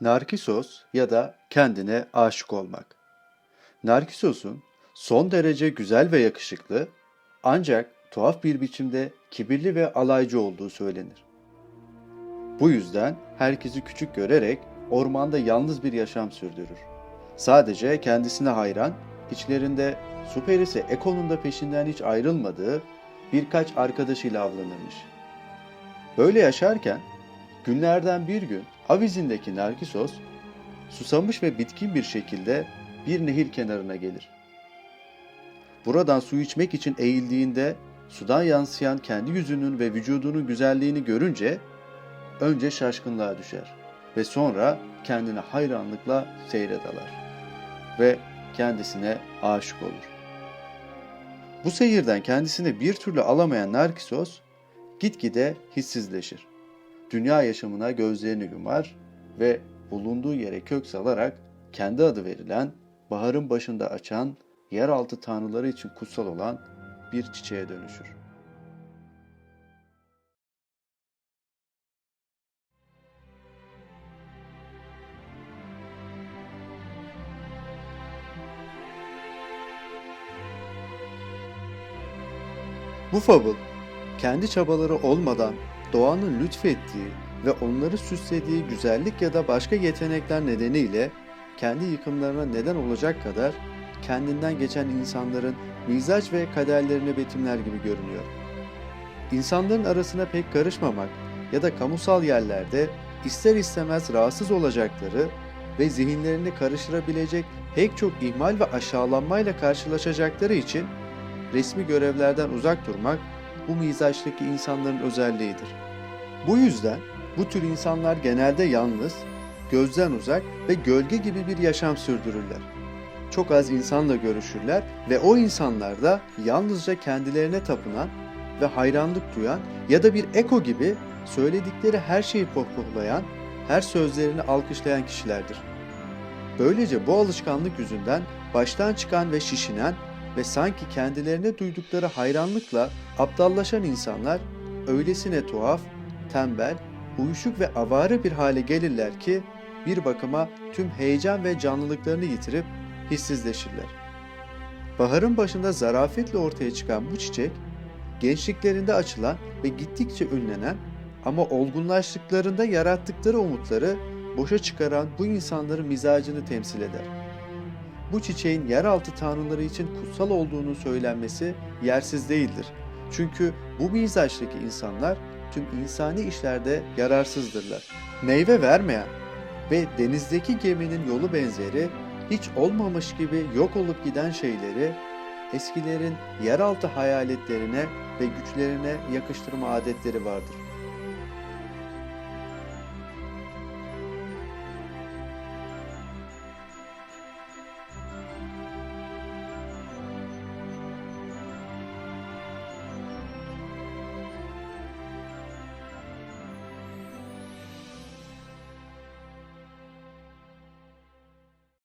Narkisos ya da kendine aşık olmak. Narkisos'un son derece güzel ve yakışıklı ancak tuhaf bir biçimde kibirli ve alaycı olduğu söylenir. Bu yüzden herkesi küçük görerek ormanda yalnız bir yaşam sürdürür. Sadece kendisine hayran, içlerinde su perisi Eko'nun da peşinden hiç ayrılmadığı birkaç arkadaşıyla avlanırmış. Böyle yaşarken günlerden bir gün avizindeki Narkisos susamış ve bitkin bir şekilde bir nehir kenarına gelir. Buradan su içmek için eğildiğinde sudan yansıyan kendi yüzünün ve vücudunun güzelliğini görünce önce şaşkınlığa düşer ve sonra kendine hayranlıkla seyre dalar ve kendisine aşık olur. Bu seyirden kendisini bir türlü alamayan Narkisos gitgide hissizleşir. Dünya yaşamına gözlerini yumar ve bulunduğu yere kök salarak kendi adı verilen baharın başında açan yeraltı tanrıları için kutsal olan bir çiçeğe dönüşür. Bu fabıl kendi çabaları olmadan doğanın lütfettiği ve onları süslediği güzellik ya da başka yetenekler nedeniyle kendi yıkımlarına neden olacak kadar kendinden geçen insanların mizaç ve kaderlerini betimler gibi görünüyor. İnsanların arasına pek karışmamak ya da kamusal yerlerde ister istemez rahatsız olacakları ve zihinlerini karıştırabilecek pek çok ihmal ve aşağılanmayla karşılaşacakları için resmi görevlerden uzak durmak bu mizaçtaki insanların özelliğidir. Bu yüzden bu tür insanlar genelde yalnız, gözden uzak ve gölge gibi bir yaşam sürdürürler. Çok az insanla görüşürler ve o insanlar da yalnızca kendilerine tapınan ve hayranlık duyan ya da bir eko gibi söyledikleri her şeyi pohpohlayan, her sözlerini alkışlayan kişilerdir. Böylece bu alışkanlık yüzünden baştan çıkan ve şişinen ve sanki kendilerine duydukları hayranlıkla aptallaşan insanlar öylesine tuhaf, tembel, uyuşuk ve avare bir hale gelirler ki bir bakıma tüm heyecan ve canlılıklarını yitirip hissizleşirler. Baharın başında zarafetle ortaya çıkan bu çiçek, gençliklerinde açılan ve gittikçe ünlenen ama olgunlaştıklarında yarattıkları umutları boşa çıkaran bu insanların mizacını temsil eder. Bu çiçeğin yeraltı tanrıları için kutsal olduğunu söylenmesi yersiz değildir. Çünkü bu mizaçtaki insanlar tüm insani işlerde yararsızdırlar. Meyve vermeyen ve denizdeki geminin yolu benzeri hiç olmamış gibi yok olup giden şeyleri eskilerin yeraltı hayaletlerine ve güçlerine yakıştırma adetleri vardır.